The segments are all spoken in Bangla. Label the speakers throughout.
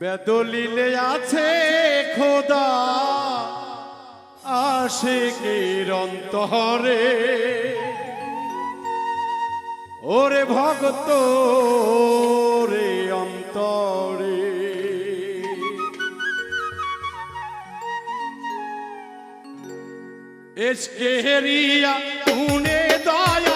Speaker 1: বেদলিলে আছে খোদা। আসে কের অন্তরে। ওরে ভক্ত রে অন্তরে। এসকে হেরিয়া উনে দয়া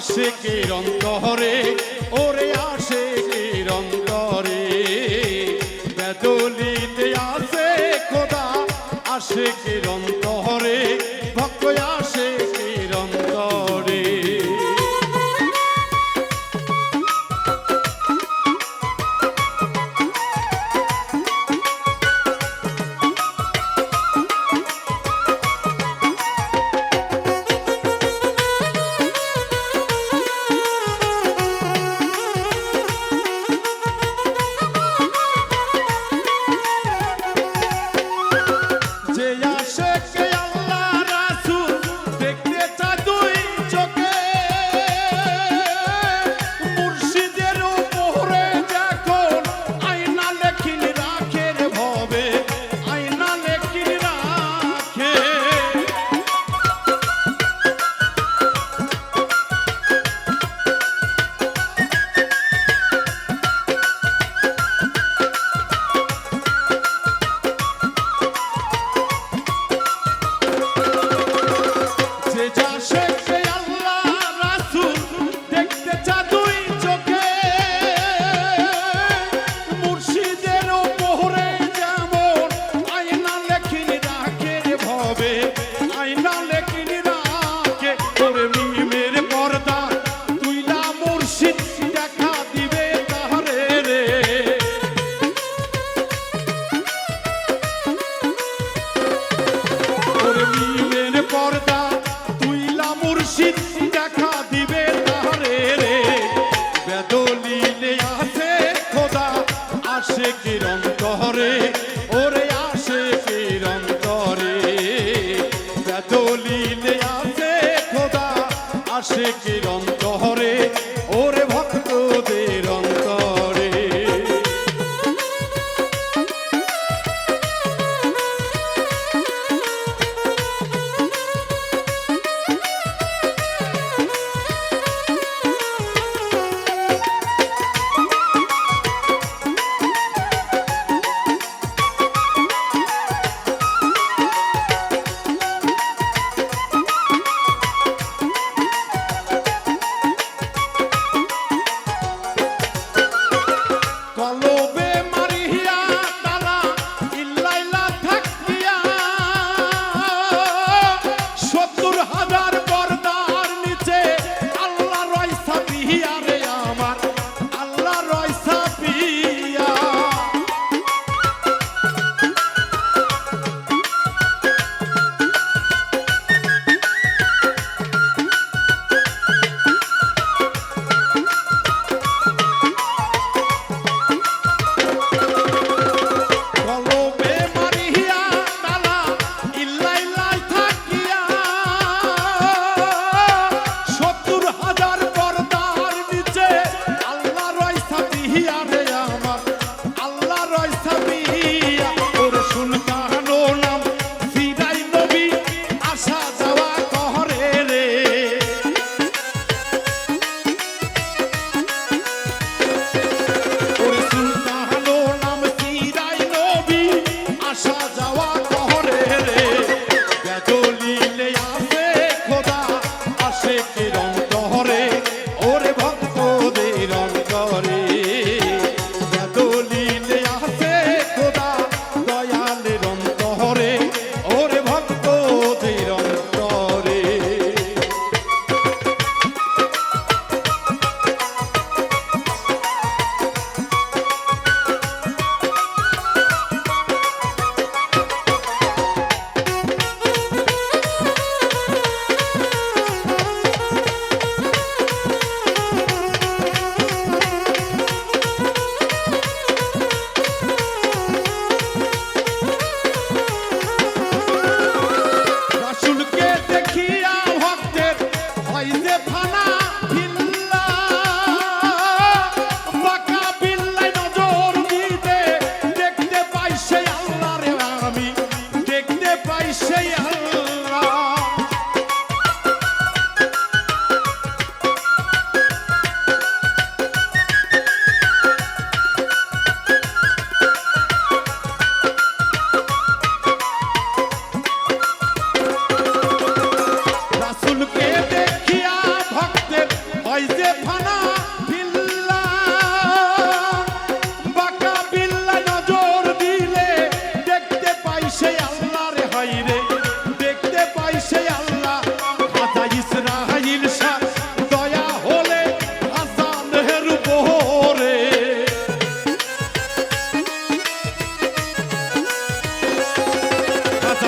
Speaker 1: আসে কে অন্তরে ওরে আসে কে অন্তরে বেদলিতে আছে খোদা আসে কে অন্তরে make it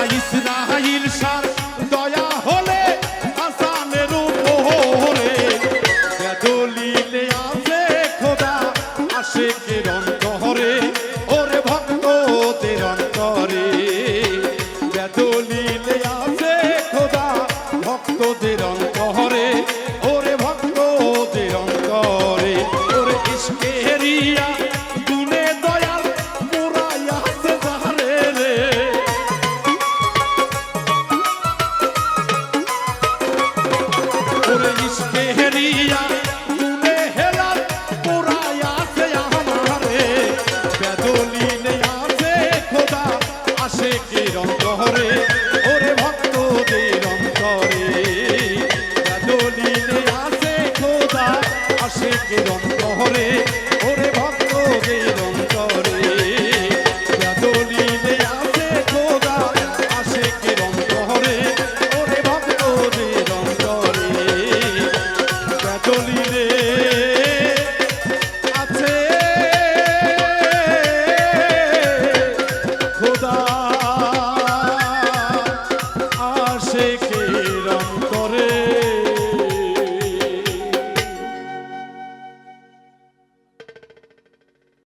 Speaker 1: İsrail şarkı